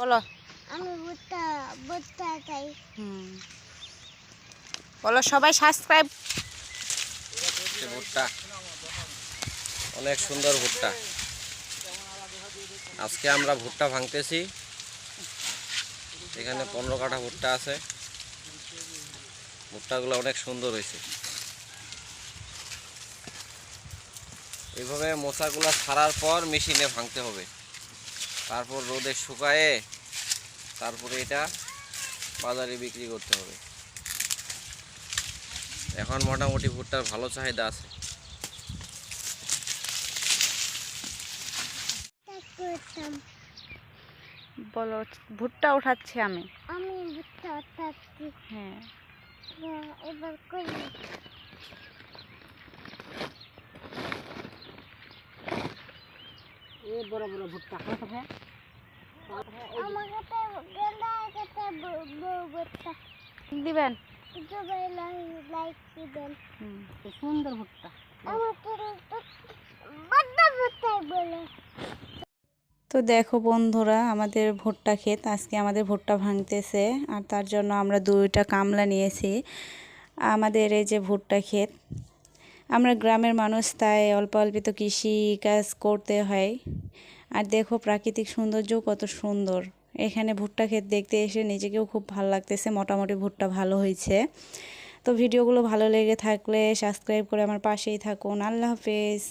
বলো। আমি ভুট্টা ভুট্টা চাই হুম। বলো সবাই সাবস্ক্রাইব ভুট্টা। অনেক সুন্দর ভুট্টা। আজকে আমরা ভুট্টা ভাঙতেছি। এখানে পনেরো কাঠা ভুট্টা আছে। ভুট্টাগুলো অনেক সুন্দর হয়েছে। এইভাবে মোচাগুলো ছাড়ার পর মেশিনে ভাঙতে হবে। তারপর রোদে শুকায়ে তারপরে এটা বাজারে বিক্রি করতে হবে। এখন মোটামুটি ভুট্টার ভালো চাহিদা আছে। বলো ভুট্টা উঠাচ্ছি আমি। আমি ভুট্টা চাচ্ছি হ্যাঁ এবার করি। গেন্দা কাছে ভুট্টা। ভুট্টাই বলে তো দেখো বন্ধুরা, আমাদের ভুট্টা ক্ষেত, আজকে আমাদের ভুট্টা ভাঙতেছে, আর তার জন্য আমরা দুইটা কামলা নিয়েছি। আমাদের এই যে ভুট্টা ক্ষেত আমরা গ্রামের মানুষ, তাই অল্প অল্পিত কৃষি কাজ করতে হয়। আর দেখো প্রাকৃতিক সৌন্দর্য কত সুন্দর। এখানে ভুট্টা ক্ষেত দেখতে এসে নিজেকেও খুব ভালো লাগতেছে, মোটামুটি ভুট্টা ভালো হয়েছে। তো ভিডিওগুলো ভালো লেগে থাকলে সাবস্ক্রাইব করে আমার পাশেই থাকুন। আল্লাহ হাফেজ।